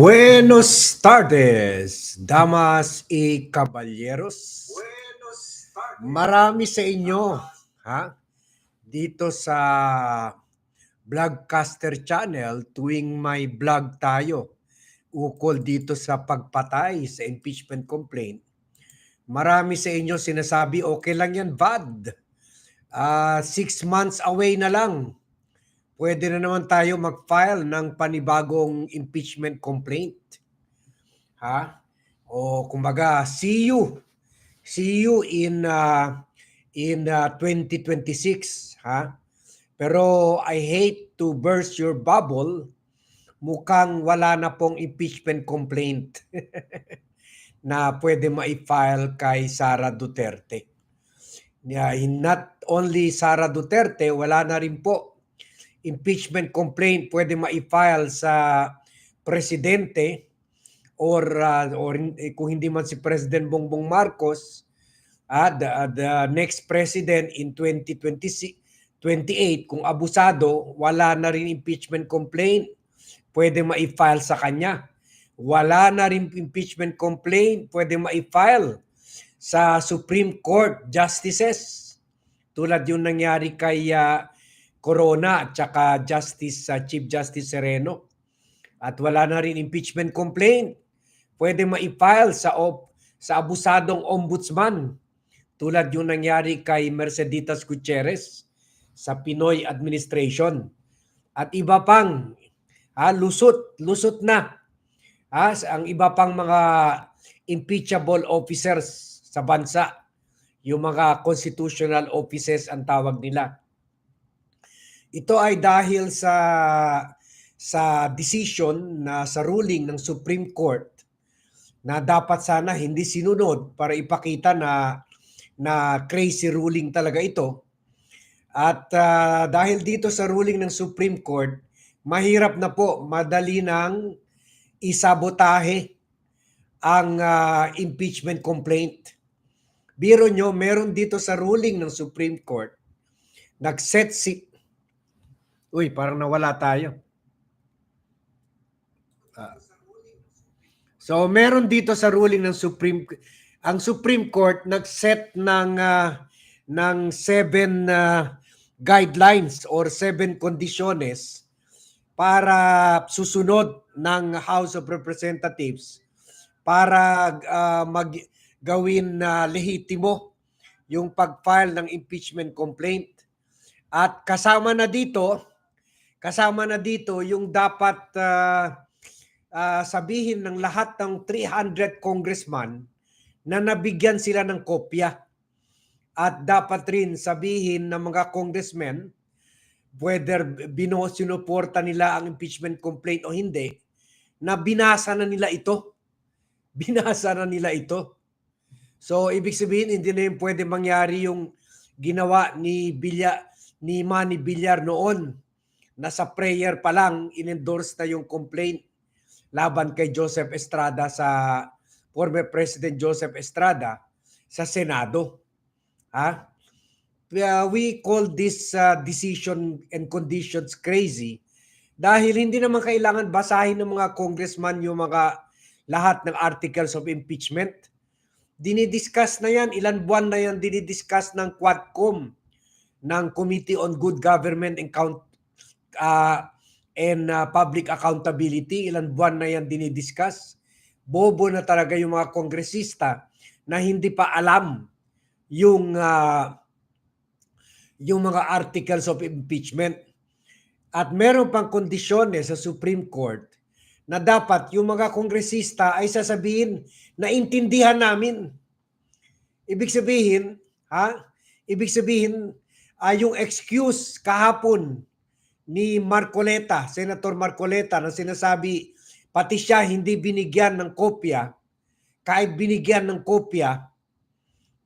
Buenos tardes, damas y caballeros. Marami sa inyo, ha? Dito sa Vlogcaster Channel tuwing may vlog tayo ukol dito sa pagpatay sa impeachment complaint. Marami sa inyo sinasabi okay lang yan, bad. Ah, six months away na lang pwede na naman tayo mag-file ng panibagong impeachment complaint. Ha? O kumbaga, see you. See you in uh, in uh, 2026, ha? Pero I hate to burst your bubble. Mukhang wala na pong impeachment complaint na pwede ma-file kay Sara Duterte. Yeah, not only Sara Duterte, wala na rin po impeachment complaint pwede ma-file sa presidente or uh, or eh, kung hindi man si President Bongbong Marcos uh, the, uh, the next president in 2026 28 kung abusado wala na rin impeachment complaint pwede ma-file sa kanya. Wala na rin impeachment complaint pwede ma-file sa Supreme Court justices. Tulad yung nangyari kay uh, Corona at saka Justice uh, Chief Justice Sereno. At wala na rin impeachment complaint. Pwede ma-file sa op, sa abusadong ombudsman tulad yung nangyari kay Merceditas Gutierrez sa Pinoy administration. At iba pang ha, lusot, lusot na. Ha, ang iba pang mga impeachable officers sa bansa, yung mga constitutional offices ang tawag nila ito ay dahil sa sa decision na sa ruling ng Supreme Court na dapat sana hindi sinunod para ipakita na na crazy ruling talaga ito. At uh, dahil dito sa ruling ng Supreme Court, mahirap na po, madali nang isabotahe ang uh, impeachment complaint. Biro nyo, meron dito sa ruling ng Supreme Court, nag-set si Uy, parang nawala tayo. Uh, so meron dito sa ruling ng Supreme ang Supreme Court nag-set ng uh, ng seven uh, guidelines or seven conditions para susunod ng House of Representatives para uh, mag gawin na uh, lehitimo yung pag-file ng impeachment complaint. At kasama na dito Kasama na dito yung dapat uh, uh, sabihin ng lahat ng 300 congressman na nabigyan sila ng kopya. At dapat rin sabihin ng mga congressmen whether bino sinuporta nila ang impeachment complaint o hindi na binasa na nila ito. Binasa na nila ito. So ibig sabihin hindi na yung pwede mangyari yung ginawa ni Bilya ni Manny Villar noon na sa prayer pa lang inendorse na yung complaint laban kay Joseph Estrada sa former President Joseph Estrada sa Senado. Ha? We call this uh, decision and conditions crazy dahil hindi naman kailangan basahin ng mga congressman yung mga lahat ng articles of impeachment. Dinidiscuss na yan, ilan buwan na yan dinidiscuss ng Quadcom, ng Committee on Good Government and Count uh, and uh, public accountability, ilan buwan na yan dinidiscuss. Bobo na talaga yung mga kongresista na hindi pa alam yung uh, yung mga articles of impeachment. At meron pang kondisyones sa Supreme Court na dapat yung mga kongresista ay sasabihin na intindihan namin. Ibig sabihin, ha? Ibig sabihin, uh, yung excuse kahapon ni Marcoleta, Senator Marcoleta, na sinasabi pati siya hindi binigyan ng kopya, kahit binigyan ng kopya,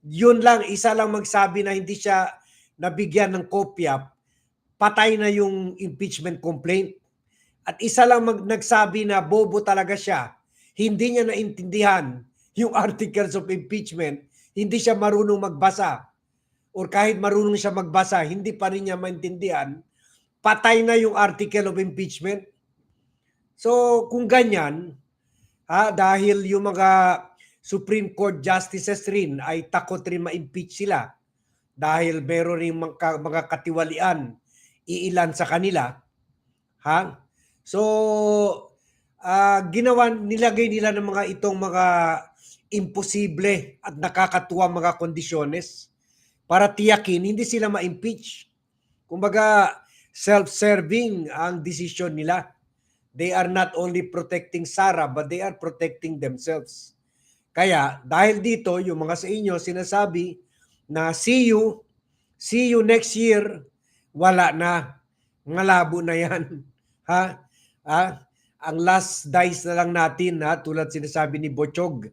yun lang, isa lang magsabi na hindi siya nabigyan ng kopya, patay na yung impeachment complaint. At isa lang mag, nagsabi na bobo talaga siya, hindi niya naintindihan yung articles of impeachment, hindi siya marunong magbasa. Or kahit marunong siya magbasa, hindi pa rin niya maintindihan patay na yung article of impeachment. So kung ganyan, ha, dahil yung mga Supreme Court justices rin ay takot rin ma-impeach sila dahil meron rin mga, mga katiwalian iilan sa kanila. Ha? So, ah, ginawa, nilagay nila ng mga itong mga imposible at nakakatuwa mga kondisyones para tiyakin hindi sila ma-impeach. Kumbaga, self-serving ang desisyon nila. They are not only protecting Sara, but they are protecting themselves. Kaya, dahil dito, yung mga sa inyo sinasabi na see you, see you next year, wala na. Malabo na yan. Ha? Ha? Ang last dice na lang natin, ha? tulad sinasabi ni Bochog,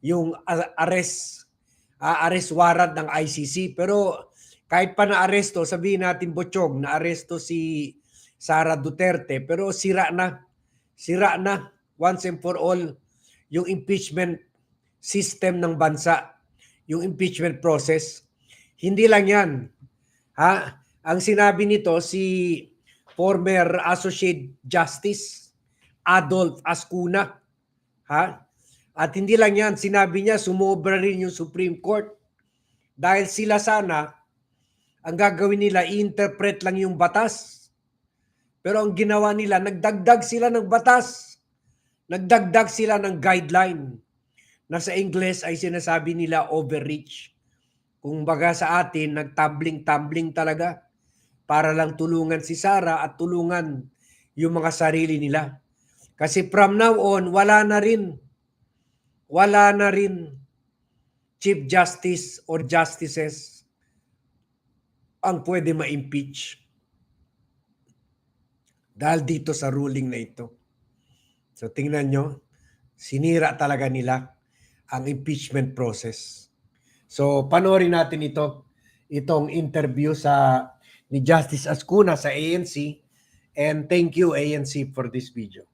yung arrest, ah, arrest warrant ng ICC. Pero kahit pa na-aresto, sabihin natin Bochog, na-aresto si Sara Duterte, pero sira na. Sira na once and for all yung impeachment system ng bansa, yung impeachment process. Hindi lang yan. Ha? Ang sinabi nito si former Associate Justice Adolf Ascuna. Ha? At hindi lang yan, sinabi niya sumobra rin yung Supreme Court dahil sila sana ang gagawin nila i-interpret lang yung batas. Pero ang ginawa nila, nagdagdag sila ng batas. Nagdagdag sila ng guideline na sa Ingles ay sinasabi nila overreach. Kung baga sa atin, nagtumbling-tumbling talaga para lang tulungan si Sara at tulungan yung mga sarili nila. Kasi from now on, wala na rin. Wala na rin Chief Justice or Justices ang pwede ma-impeach dahil dito sa ruling na ito. So tingnan nyo, sinira talaga nila ang impeachment process. So panoorin natin ito, itong interview sa ni Justice Ascuna sa ANC and thank you ANC for this video.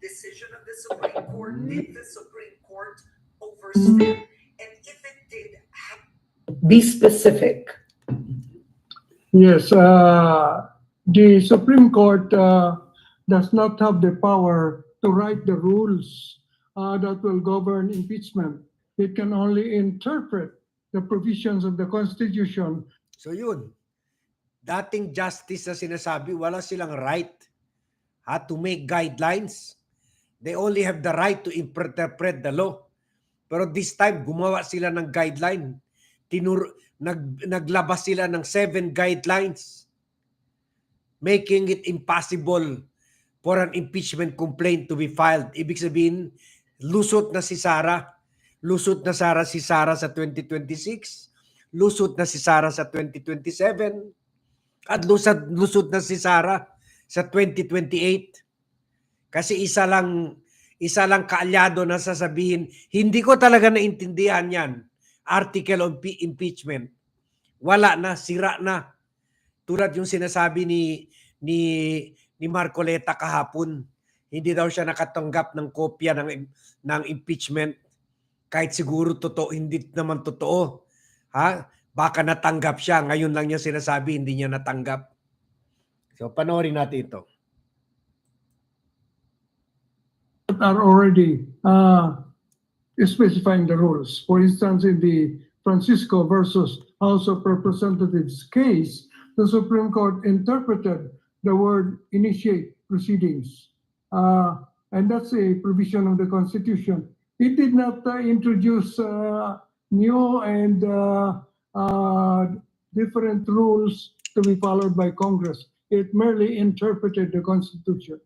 Decision of the Supreme Court? Did the Supreme Court overstep? And if it did, how Be specific. Yes, uh, the Supreme Court uh, does not have the power to write the rules uh, that will govern impeachment. It can only interpret the provisions of the Constitution So yun, dating justice na sinasabi, wala silang right ha, to make guidelines. They only have the right to interpret the law. Pero this time, gumawa sila ng guideline. Tinur nag, naglabas sila ng seven guidelines making it impossible for an impeachment complaint to be filed. Ibig sabihin, lusot na si Sara. Lusot na Sara si Sara sa 2026 lusot na si Sara sa 2027 at lusot, lusot na si Sara sa 2028 kasi isa lang isa lang kaalyado na sasabihin hindi ko talaga naintindihan yan article on pe- impeachment wala na sira na tulad yung sinasabi ni ni ni Marcoleta kahapon hindi daw siya nakatanggap ng kopya ng ng impeachment kahit siguro totoo hindi naman totoo Ha? Baka natanggap siya. Ngayon lang niya sinasabi, hindi niya natanggap. So, panoorin natin ito. Are already uh, specifying the rules. For instance, in the Francisco versus House of Representatives case, the Supreme Court interpreted the word initiate proceedings. Uh, and that's a provision of the Constitution. It did not uh, introduce uh, new and uh, uh, different rules to be followed by Congress. It merely interpreted the Constitution.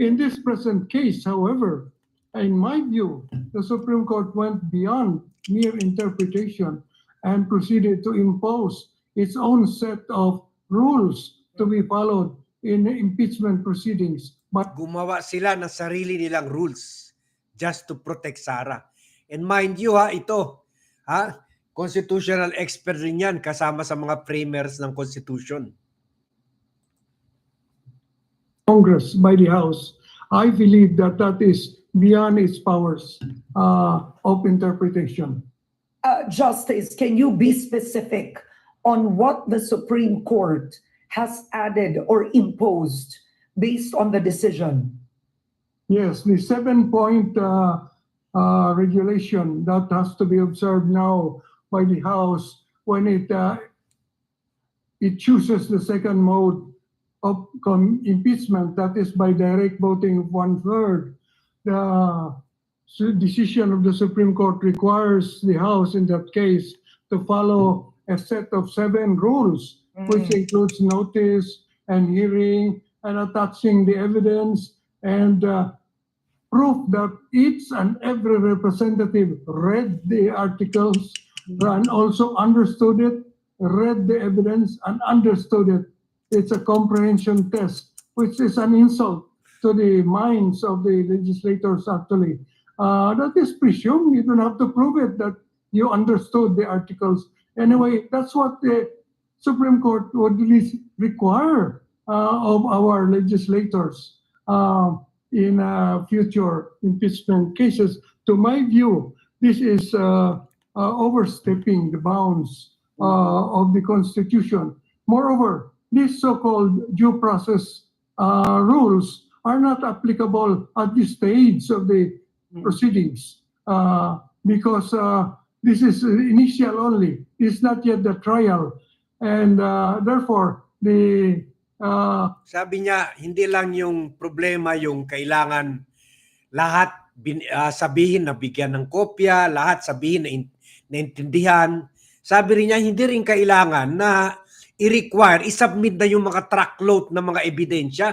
In this present case, however, in my view, the Supreme Court went beyond mere interpretation and proceeded to impose its own set of rules to be followed in impeachment proceedings. But Gumawa sila ng sarili nilang rules just to protect Sara. And mind you ha, ito, ha, constitutional expert rin yan kasama sa mga framers ng Constitution. Congress by the House, I believe that that is beyond its powers uh, of interpretation. Uh, Justice, can you be specific on what the Supreme Court has added or imposed based on the decision? Yes, the seven-point uh, uh, regulation that has to be observed now by the House when it uh, it chooses the second mode of com- impeachment, that is by direct voting of one-third. The su- decision of the Supreme Court requires the House in that case to follow a set of seven rules, which includes notice and hearing and attaching the evidence and uh, proof that each and every representative read the articles and also understood it, read the evidence and understood it. It's a comprehension test, which is an insult to the minds of the legislators actually. Uh, that is presumed. You don't have to prove it that you understood the articles. Anyway, that's what the Supreme Court would require uh, of our legislators uh, in uh, future impeachment cases. To my view, this is uh, uh, overstepping the bounds of the Constitution. Moreover, these so-called due process uh, rules are not applicable at this stage of the proceedings uh, because uh, this is initial only. It's not yet the trial. And uh, therefore, the uh, Sabi niya, hindi lang yung problema yung kailangan lahat bin, ah, sabihin na bigyan ng kopya, lahat sabihin na in- naintindihan. Sabi rin niya, hindi rin kailangan na i-require, i-submit na yung mga truckload ng mga ebidensya.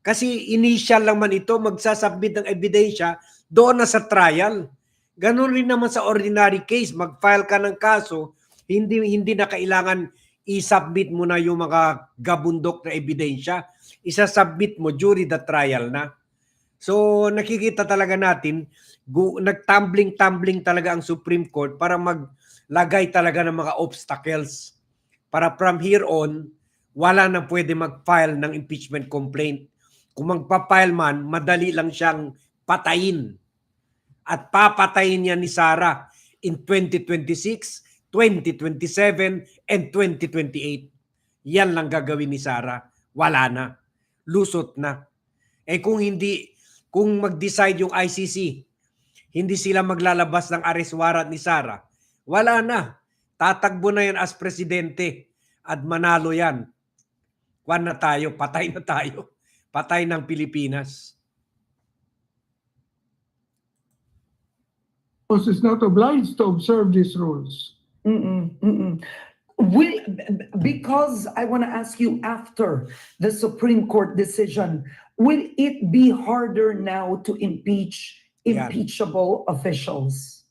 Kasi initial lang man ito, magsasubmit ng ebidensya doon na sa trial. Ganun rin naman sa ordinary case, mag-file ka ng kaso, hindi hindi na kailangan i-submit mo na yung mga gabundok na ebidensya. Isa-submit mo during the trial na. So nakikita talaga natin, nagtumbling-tumbling talaga ang Supreme Court para maglagay talaga ng mga obstacles. Para from here on, wala na pwede mag-file ng impeachment complaint. Kung magpa-file man, madali lang siyang patayin. At papatayin niya ni Sara in 2026, 2027, and 2028. Yan lang gagawin ni Sara. Wala na. Lusot na. Eh kung hindi, kung mag-decide yung ICC, hindi sila maglalabas ng arrest warrant ni Sara, wala na. Tatagbo na yan as presidente at manalo yan. Kwan na tayo, patay na tayo. Patay ng Pilipinas. Is not obliged to observe these rules. Mm-mm, mm-mm. Will, because I want to ask you after the Supreme Court decision, will it be harder now to impeach Yan. impeachable officials?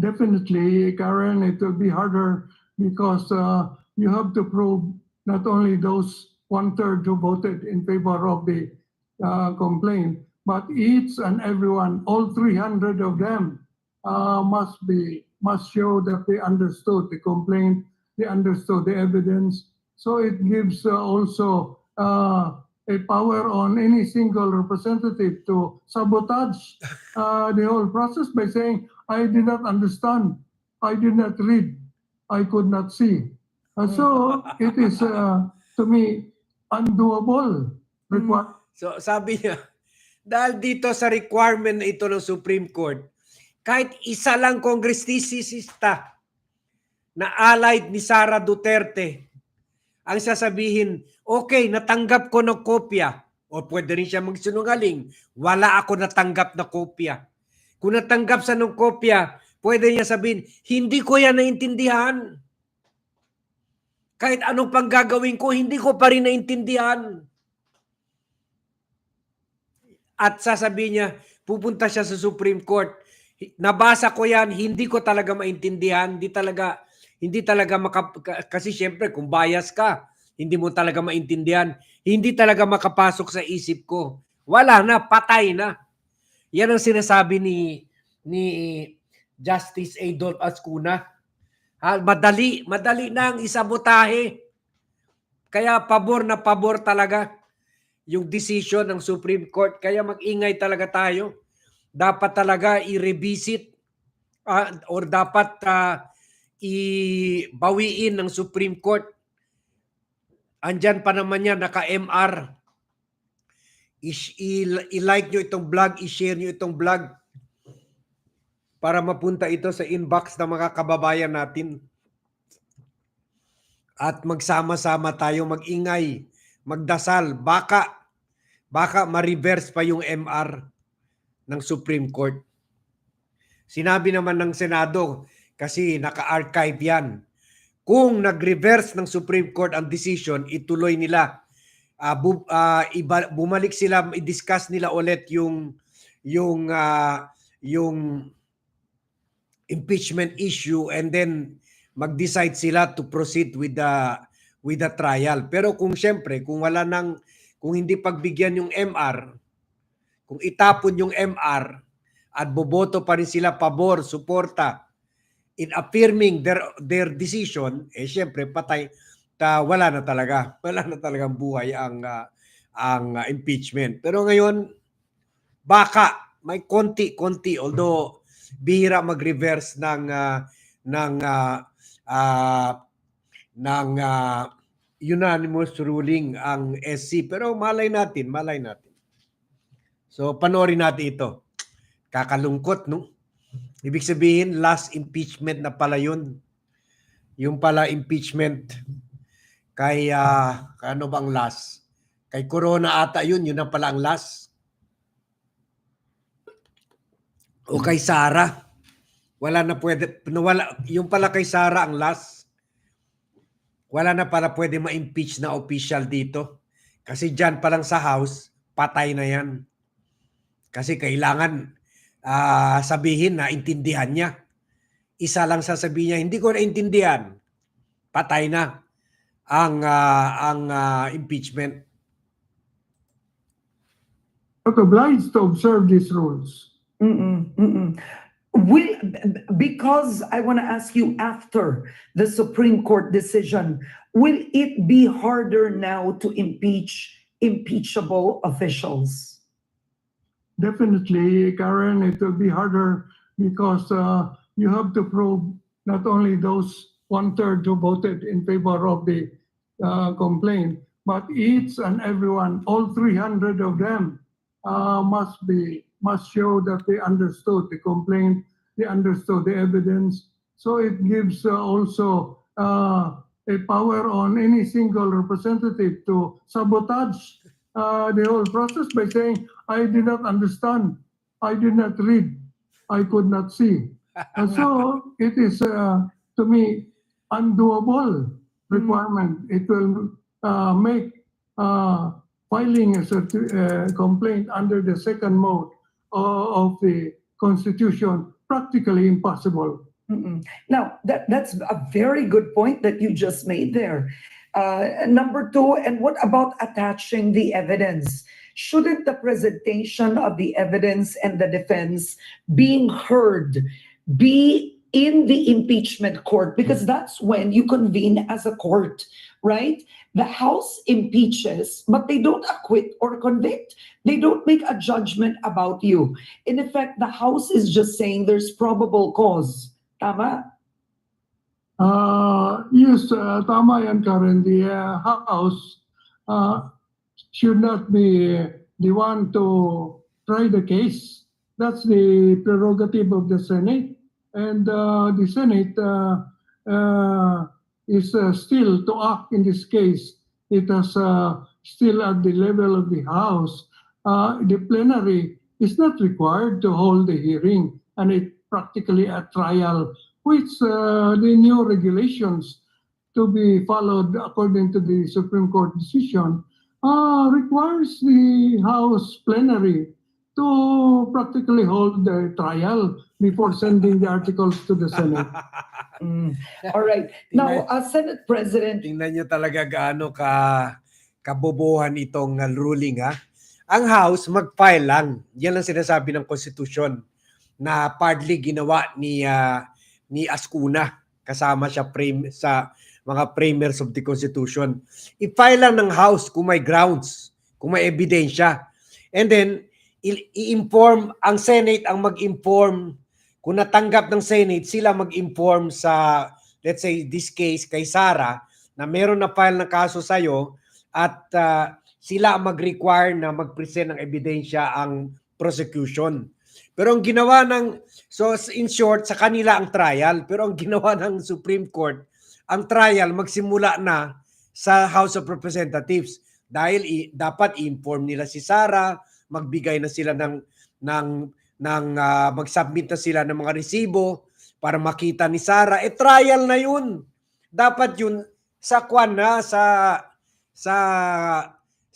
Definitely, Karen, it will be harder because uh, you have to prove not only those one-third who voted in favor of the uh, complaint, but each and everyone, all 300 of them, uh, must be must show that they understood the complaint, they understood the evidence. So it gives uh, also uh, a power on any single representative to sabotage uh, the whole process by saying, I did not understand, I did not read, I could not see. Uh, so it is, uh, to me, undoable. Require So sabi niya, dahil dito sa requirement na ito ng Supreme Court, kahit isa lang kongresisista na allied ni Sara Duterte, ang sasabihin, okay, natanggap ko ng kopya. O pwede rin siya magsinungaling, wala ako natanggap na kopya. Kung natanggap sa ng kopya, pwede niya sabihin, hindi ko yan naintindihan. Kahit anong pang gagawin ko, hindi ko pa rin naintindihan. At sasabihin niya, pupunta siya sa Supreme Court. Nabasa ko yan, hindi ko talaga maintindihan, hindi talaga, hindi talaga maka, kasi syempre kung bias ka, hindi mo talaga maintindihan, hindi talaga makapasok sa isip ko. Wala na, patay na. Yan ang sinasabi ni ni Justice Adolf Ascuna. Ha, madali, madali na ang isabotahe. Kaya pabor na pabor talaga yung decision ng Supreme Court. Kaya mag-ingay talaga tayo. Dapat talaga i-revisit ah, or dapat ah, ibawiin ng Supreme Court. Andyan pa naman yan, naka-MR. I-like nyo itong vlog, i-share nyo itong vlog para mapunta ito sa inbox ng mga kababayan natin. At magsama-sama tayo magingay, magdasal. Baka, baka ma-reverse pa yung MR ng Supreme Court. Sinabi naman ng Senado, kasi naka-archive yan, kung nag-reverse ng Supreme Court ang decision, ituloy nila. Ah, bu- ah, iba- bumalik sila, i-discuss nila ulit yung yung ah, yung impeachment issue and then mag-decide sila to proceed with the with the trial. Pero kung siyempre, kung wala nang kung hindi pagbigyan yung MR, kung itapon yung MR at boboto pa rin sila pabor, suporta in affirming their their decision, eh siyempre patay ta wala na talaga. Wala na talagang buhay ang ah, ang ah, impeachment. Pero ngayon baka may konti-konti although bihira mag-reverse ng ah, ng ah, ah, ng ah, unanimous ruling ang SC pero malay natin, malay natin. So panoorin natin ito. Kakalungkot, no? Ibig sabihin, last impeachment na pala yun. Yung pala impeachment kay, ah, ano bang last? Kay Corona ata yun, yun na pala ang last. O kay Sara. Wala na pwede, wala, yung pala kay Sara ang last. Wala na pala pwede ma-impeach na official dito. Kasi dyan pa lang sa House, patay na yan. Kasi kailangan ah, sabihin na intindihan niya. Isa lang sasabihin niya, hindi ko naintindihan. Patay na ang ah, ang ah, impeachment. Not obliged to observe these rules. Mm-mm, mm-mm. Will, because I want to ask you after the Supreme Court decision, will it be harder now to impeach impeachable officials? Definitely, Karen, it will be harder because uh, you have to prove not only those one-third who voted in favor of the uh, complaint, but each and everyone, all 300 of them, uh, must be must show that they understood the complaint, they understood the evidence. So it gives uh, also uh, a power on any single representative to sabotage uh, the whole process by saying, I did not understand, I did not read, I could not see. And so it is, uh, to me, undoable requirement. It will uh, make uh, filing a certi- uh, complaint under the second mode o- of the Constitution practically impossible. Mm-mm. Now, that, that's a very good point that you just made there. Uh, number two, and what about attaching the evidence? Shouldn't the presentation of the evidence and the defense being heard be in the impeachment court? Because that's when you convene as a court, right? The House impeaches, but they don't acquit or convict. They don't make a judgment about you. In effect, the House is just saying there's probable cause. Tama? Uh, yes, uh, Karen. The uh, House uh, should not be the one to try the case. That's the prerogative of the Senate. And uh, the Senate uh, uh, is still to act in this case. It is still at the level of the House. The plenary is not required to hold the hearing, and it practically a trial which uh, the new regulations to be followed according to the Supreme Court decision uh, requires the House plenary to practically hold the trial before sending the articles to the Senate. Mm. All right. Now, uh, Senate President, Tingnan nyo talaga gaano ka kabobohan itong uh, ruling ha. Ang House mag-file lang. Yan ang sinasabi ng Constitution na partly ginawa ni ah, ni Ascuna kasama siya frame sa mga framers of the Constitution. I-file lang ng House kung may grounds, kung may ebidensya. And then i-inform ang Senate ang mag-inform kung natanggap ng Senate sila mag-inform sa let's say this case kay Sara na meron na file na kaso sa'yo at ah, sila mag-require na mag-present ng ebidensya ang prosecution. Pero ang ginawa ng, so in short, sa kanila ang trial. Pero ang ginawa ng Supreme Court, ang trial magsimula na sa House of Representatives. Dahil i- dapat i-inform nila si Sara, magbigay na sila ng, ng, ng ah, mag-submit na sila ng mga resibo para makita ni Sara. Eh, trial na yun. Dapat yun sa kwan na, sa, sa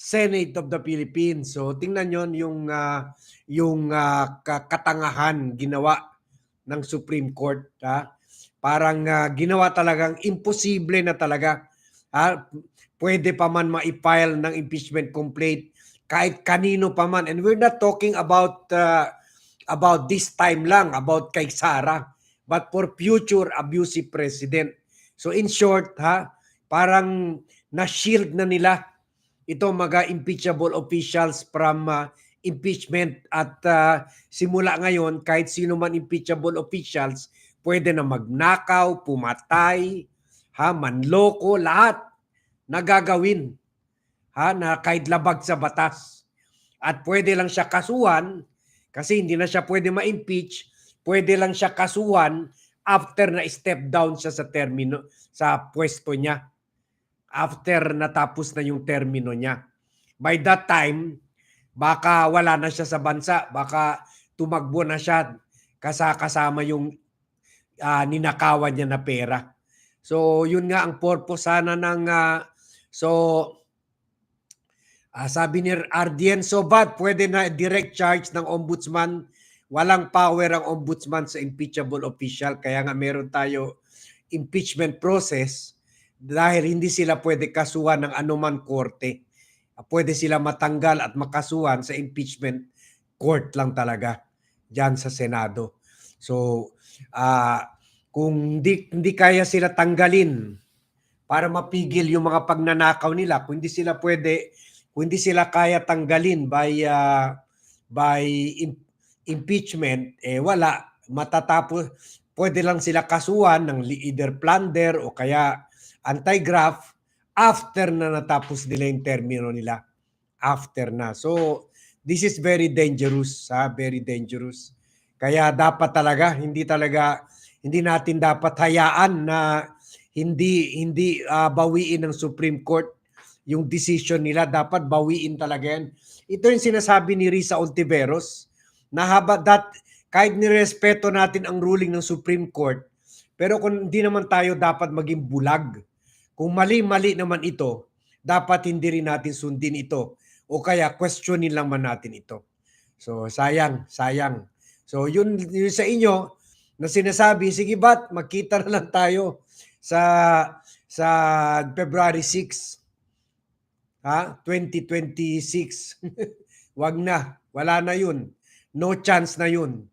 Senate of the Philippines. So tingnan yon yung ah, yung ka- katangahan ginawa ng Supreme Court ha. Parang ah, ginawa talagang imposible na talaga. Ha? Pwede pa man ma-file ng impeachment complaint kahit kanino pa man. And we're not talking about ah, about this time lang, about kay Sara, but for future abusive president. So in short, ha, parang na-shield na nila ito mga impeachable officials from uh, impeachment at uh, simula ngayon kahit sino man impeachable officials pwede na magnakaw, pumatay, ha, manloko, lahat nagagawin ha na kahit labag sa batas. At pwede lang siya kasuhan kasi hindi na siya pwede ma-impeach, pwede lang siya kasuhan after na step down siya sa termino sa pwesto niya after natapos na yung termino niya. By that time, baka wala na siya sa bansa, baka tumagbo na siya kasa kasama yung ah, ninakawan niya na pera. So, yun nga ang purpose sana ng ah, so ah, sabi ni Ardien so bad pwede na direct charge ng ombudsman walang power ang ombudsman sa impeachable official kaya nga meron tayo impeachment process dahil hindi sila pwede kasuhan ng anuman korte. Ah, Pwede sila matanggal at makasuhan sa impeachment court lang talaga diyan sa Senado. So, ah kung hindi, hindi kaya sila tanggalin para mapigil yung mga pagnanakaw nila, kung hindi sila pwede, kung hindi sila kaya tanggalin by ah, by im- impeachment, eh wala, matatapos, pwede lang sila kasuhan ng either plunder o kaya anti-graft after na natapos nila yung termino nila. After na. So, this is very dangerous, ha? very dangerous. Kaya dapat talaga, hindi talaga, hindi natin dapat hayaan na hindi hindi ah, bawiin ng Supreme Court yung decision nila. Dapat bawiin talaga yan. Ito yung sinasabi ni Risa Ontiveros na haba that kahit nirespeto natin ang ruling ng Supreme Court, pero kung hindi naman tayo dapat maging bulag, kung mali-mali naman ito, dapat hindi rin natin sundin ito o kaya questionin lang man natin ito. So sayang, sayang. So yun, yun sa inyo na sinasabi, sige bat, magkita na lang tayo sa sa February 6 ha? 2026 wag na. Wala na yun. No chance na yun.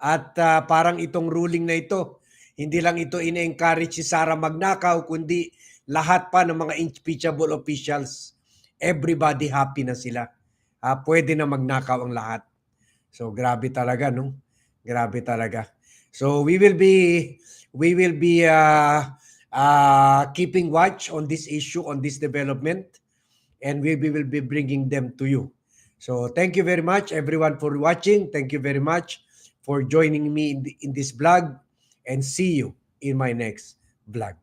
At ah, parang itong ruling na ito hindi lang ito ina-encourage si Sara magnakaw kundi lahat pa ng mga impeachable officials everybody happy na sila. Ah, pwede na magnakaw ang lahat. So grabe talaga no? Grabe talaga. So we will be we will be uh, uh, keeping watch on this issue on this development and we, will be bringing them to you. So thank you very much everyone for watching. Thank you very much for joining me in, the- in this vlog and see you in my next vlog